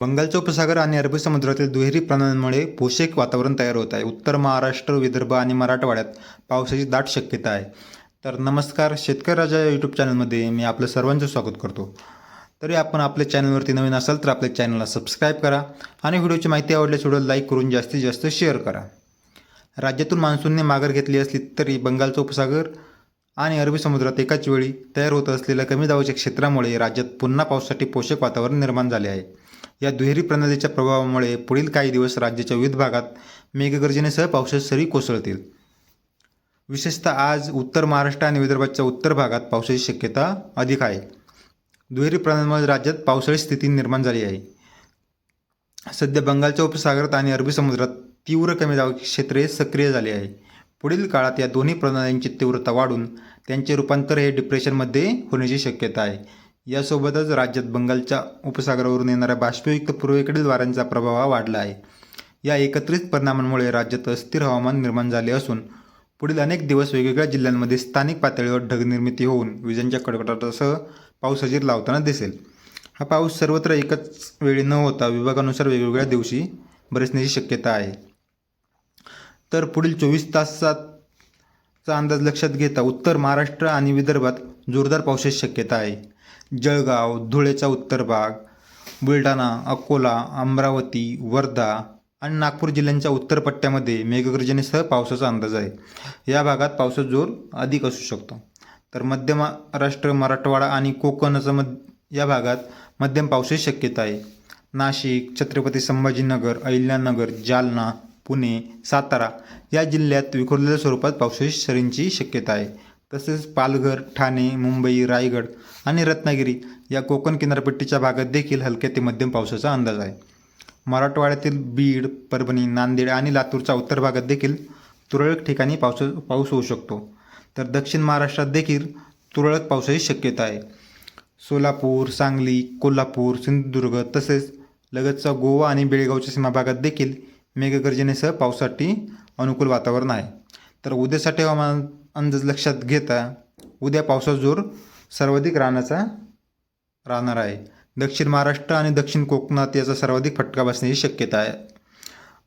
बंगालचा उपसागर आणि अरबी समुद्रातील दुहेरी प्रणालींमुळे पोषक वातावरण तयार होत आहे. उत्तर महाराष्ट्र विदर्भ आणि मराठवाड्यात पावसाची दाट शक्यता आहे. तर नमस्कार शेतकरी राजा यूट्यूब चॅनलमध्ये मी आपलं सर्वांचं स्वागत करतो. तरी आपण आपल्या चॅनलवरती नवीन असाल तर आपल्या चॅनलला सबस्क्राईब करा आणि व्हिडिओची माहिती आवडल्यास व्हिडिओ लाईक करून जास्तीत जास्त शेअर करा. राज्यातून मान्सूनने माघार घेतली असली तरी बंगालचा उपसागर आणि अरबी समुद्रात एकाच वेळी तयार होत असलेल्या कमी दाबाच्या क्षेत्रामुळे राज्यात पुन्हा पावसासाठी पोषक वातावरण निर्माण झाले आहे. या दुहेरी प्रणालीच्या प्रभावामुळे पुढील काही दिवस राज्याच्या विविध भागात मेघगर्जनेसह पावसाच्या सरी कोसळतील. विशेषतः आज उत्तर महाराष्ट्र आणि विदर्भाच्या उत्तर भागात पावसाची शक्यता अधिक आहे. दुहेरी प्रणालीमुळे राज्यात पावसाळी स्थिती निर्माण झाली आहे. सध्या बंगालच्या उपसागरात आणि अरबी समुद्रात तीव्र कमी दाब क्षेत्रे सक्रिय झाली आहे. पुढील काळात या दोन्ही प्रणालींची तीव्रता वाढून त्यांचे रूपांतर हे डिप्रेशनमध्ये होण्याची शक्यता आहे. यासोबतच राज्यात बंगालच्या उपसागरावरून येणाऱ्या बाष्पयुक्त पूर्वेकडील वाऱ्यांचा प्रभाव हा वाढला आहे. या एकत्रित परिणामांमुळे राज्यात अस्थिर हवामान निर्माण झाले असून पुढील अनेक दिवस वेगवेगळ्या जिल्ह्यांमध्ये स्थानिक पातळीवर ढगनिर्मिती होऊन विजांच्या कडकडाटासह पाऊस हजेर लावताना दिसेल. हा पाऊस सर्वत्र एकच वेळी न होता विभागानुसार वेगवेगळ्या दिवशी बरसण्याची शक्यता आहे. तर पुढील चोवीस तासाचा अंदाज लक्षात घेता उत्तर महाराष्ट्र आणि विदर्भात जोरदार पावसाची शक्यता आहे. जळगाव धुळेचा उत्तर भाग बुलढाणा अकोला अमरावती वर्धा आणि नागपूर जिल्ह्यांच्या उत्तर पट्ट्यामध्ये मेघगर्जनेसह पावसाचा अंदाज आहे. या भागात पावसाचा जोर अधिक असू शकतो. तर मध्य महाराष्ट्र मराठवाडा आणि कोकणचं मध या भागात मध्यम पावसाची शक्यता आहे. नाशिक छत्रपती संभाजीनगर अहिल्यानगर जालना पुणे सातारा या जिल्ह्यात विखुरलेल्या स्वरूपात पावसाची सरींची शक्यता आहे. तसेच पालघर ठाणे मुंबई रायगड आणि रत्नागिरी या कोकण किनारपट्टीच्या भागात देखील हलक्या ते मध्यम पावसाचा अंदाज आहे. मराठवाड्यातील बीड परभणी नांदेड आणि लातूरच्या उत्तर भागात देखील तुरळक ठिकाणी पावस पाऊस होऊ शकतो. तर दक्षिण महाराष्ट्रात देखील तुरळक पावसाची शक्यता आहे. सोलापूर सांगली कोल्हापूर सिंधुदुर्ग तसेच लगतचा गोवा आणि बेळगावच्या सीमा भागात देखील मेघगर्जनेसह पावसासाठी अनुकूल वातावरण आहे. तर उद्यासाठी हवामान अंदाज लक्षात घेता उद्या पावसाचा जोर सर्वाधिक राहण्याचा राहणार आहे. दक्षिण महाराष्ट्र आणि दक्षिण कोकणात याचा सर्वाधिक फटका बसण्याची शक्यता आहे.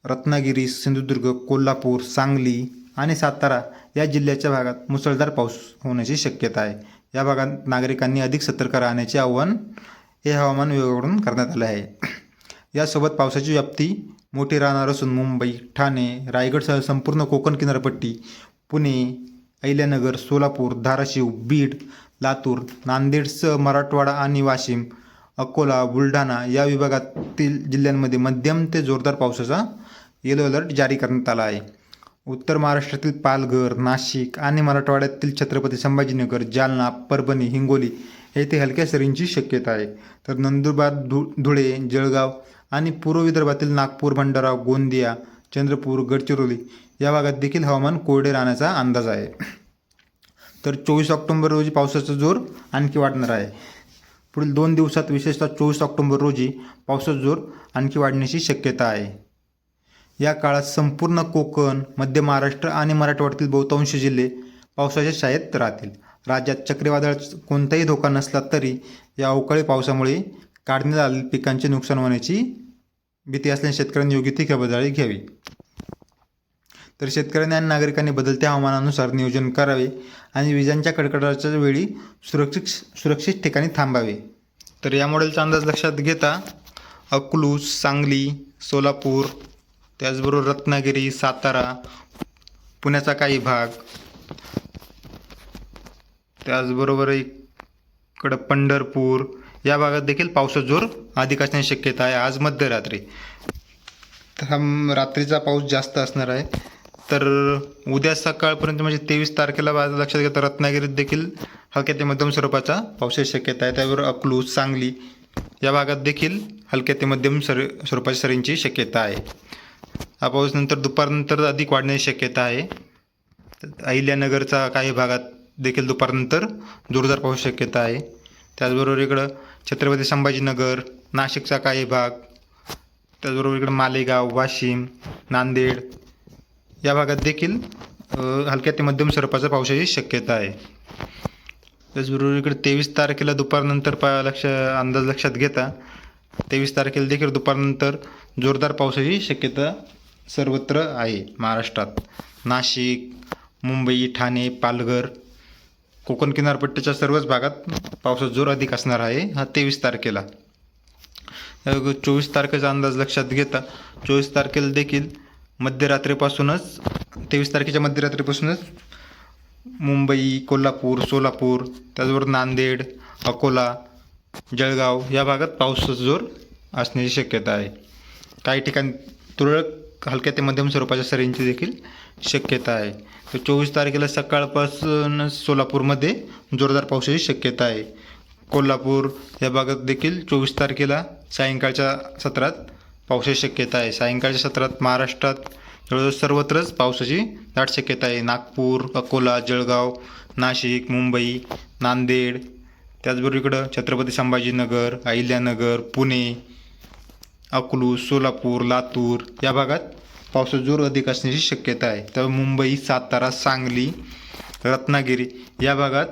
रत्नागिरी सिंधुदुर्ग कोल्हापूर सांगली आणि सातारा या जिल्ह्याच्या भागात मुसळधार पाऊस होण्याची शक्यता आहे. या भागात नागरिकांनी अधिक सतर्क राहण्याचे आवाहन हे हवामान विभागाकडून करण्यात आले आहे. यासोबत पावसाची व्याप्ती मोठी राहणार असून मुंबई ठाणे रायगडसह संपूर्ण कोकण किनारपट्टी पुणे अहिल्यानगर सोलापूर धाराशिव बीड लातूर नांदेडसह मराठवाडा आणि वाशिम अकोला बुलढाणा या विभागातील जिल्ह्यांमध्ये मध्यम ते जोरदार पावसाचा येलो अलर्ट जारी करण्यात आला आहे. उत्तर महाराष्ट्रातील पालघर नाशिक आणि मराठवाड्यातील छत्रपती संभाजीनगर जालना परभणी हिंगोली येथे हलक्या सरींची शक्यता आहे. तर नंदुरबार धु धुळे जळगाव आणि पूर्व विदर्भातील नागपूर भंडारा गोंदिया चंद्रपूर गडचिरोली या भागात देखील हवामान कोरडे राहण्याचा अंदाज आहे. तर चोवीस ऑक्टोंबर रोजी पावसाचा जोर आणखी वाढणार आहे. पुढील दोन दिवसात विशेषतः चोवीस ऑक्टोंबर रोजी पावसाचा जोर आणखी वाढण्याची शक्यता आहे. या काळात संपूर्ण कोकण मध्य महाराष्ट्र आणि मराठवाड्यातील बहुतांश जिल्हे पावसाच्या शाळेत राहतील. राज्यात चक्रीवादळाचा कोणताही धोका नसला तरी या अवकाळी पावसामुळे काढण्यात आलेल्या पिकांचे नुकसान होण्याची भीती असल्याने शेतकऱ्यांनी योग्य ती खबरदारी घ्यावी. तर शेतकऱ्यांनी आणि नागरिकांनी बदलत्या हवामानानुसार नियोजन करावे आणि विजांच्या कडकडाटाच्या वेळी सुरक्षित सुरक्षित ठिकाणी थांबावे. तर या मॉडेलचा अंदाज लक्षात घेता अकलूज सांगली सोलापूर त्याचबरोबर रत्नागिरी सातारा पुण्याचा काही भाग त्याचबरोबर इकडं पंढरपूर या भागात देखील पावसाचा जोर अधिक असण्याची शक्यता आहे. आज मध्यरात्री. तर हा रात्रीचा पाऊस जास्त असणार आहे. तर उद्या सकाळपर्यंत म्हणजे तेवीस तारखेला माझं लक्षात घेता रत्नागिरीत देखील हलक्या ते मध्यम स्वरूपाचा पावसाची शक्यता आहे. त्यावर अकलूज सांगली या भागात देखील हलक्या ते मध्यम सर स्वरूपाच्या सरींची शक्यता आहे. हा पाऊस नंतर दुपारनंतर अधिक वाढण्याची शक्यता आहे. अहिल्यानगरचा काही भागात देखील दुपारनंतर जोरदार पाऊस शक्यता आहे. त्याचबरोबर इकडं छत्रपती संभाजीनगर नाशिकचा काही भाग त्याचबरोबर इकडं मालेगाव वाशिम नांदेड या भागात देखील हलक्या ते मध्यम स्वरूपाचा पावसाची शक्यता आहे. त्याचबरोबर इकडे तेवीस तारखेला दुपारनंतर पा लक्ष अंदाज लक्षात घेता. तेवीस तारखेला देखील दुपारनंतर जोरदार पावसाची शक्यता सर्वत्र आहे महाराष्ट्रात. नाशिक मुंबई ठाणे पालघर कोकण किनारपट्टीच्या सर्वच भागात पावसाचा जोर अधिक असणार आहे हा तेवीस तारखेला. चोवीस तारखेचा अंदाज लक्षात घेता. चोवीस तारखेला देखील मध्यरात्रीपासूनच तेवीस तारखेच्या मध्यरात्रीपासूनच मुंबई कोल्हापूर सोलापूर त्याचबरोबर नांदेड अकोला जळगाव या भागात पावसाचा जोर असण्याची शक्यता आहे. काही ठिकाणी तुरळक हलक्या ते मध्यम स्वरूपाच्या सरींची देखील शक्यता आहे. तर चोवीस तारखेला सकाळपासून सोलापूरमध्ये जोरदार पावसाची शक्यता आहे. कोल्हापूर या भागात देखील चोवीस तारखेला सायंकाळच्या सत्रात पावसाची शक्यता आहे. सायंकाळच्या सत्रात महाराष्ट्रात जवळजवळ सर्वत्रच पावसाची दाट शक्यता आहे. नागपूर अकोला जळगाव नाशिक मुंबई नांदेड त्याचबरोबर इकडं छत्रपती संभाजीनगर अहिल्यानगर पुणे अकलू सोलापूर लातूर या भागात पावसाचा जोर अधिक असण्याची शक्यता आहे. तर मुंबई सातारा सांगली रत्नागिरी या भागात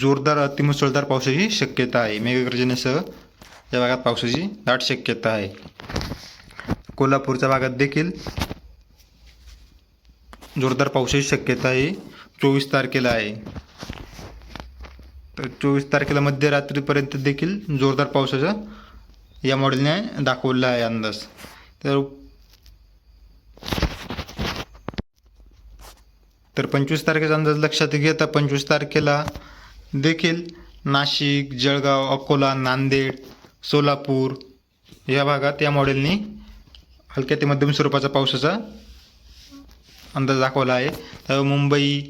जोरदार अतिमुसळधार पावसाची शक्यता आहे. मेघगर्जनेसह या भागात पावसाची दाट शक्यता आहे. कोल्हापूरच्या भागात देखील जोरदार पावसाची शक्यता ही चोवीस तारखेला आहे. तर चोवीस तारखेला मध्यरात्रीपर्यंत देखील जोरदार पावसाचा या मॉडेलने दाखवलेला आहे अंदाज. तर तर पंचवीस तारखेचा अंदाज लक्षात घेता पंचवीस तारखेला देखील नाशिक जळगाव अकोला नांदेड सोलापूर या भागात या मॉडेलनी हलक्या ते मध्यम स्वरूपाचा पावसाचा अंदाज दाखवला आहे. तर मुंबई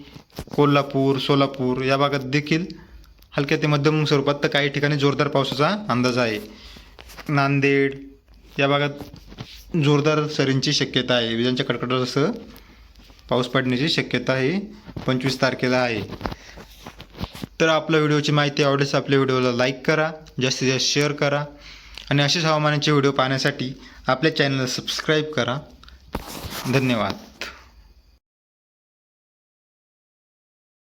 कोल्हापूर सोलापूर या भागात देखील हलक्या ते मध्यम स्वरूपात तर काही ठिकाणी जोरदार पावसाचा अंदाज आहे. नांदेड या भागात जोरदार सरींची शक्यता आहे. विजांच्या कडकडाटासह पाऊस पडण्याची शक्यता ही पंचवीस तारखेला आहे. तर आपल्या व्हिडिओची माहिती आवडेल आपल्या व्हिडिओला लाईक करा जास्तीत जास्त शेअर करा. आणि असेच हवामानाचे व्हिडिओ पाहण्यासाठी आपल्या चॅनलला सबस्क्राईब करा. धन्यवाद.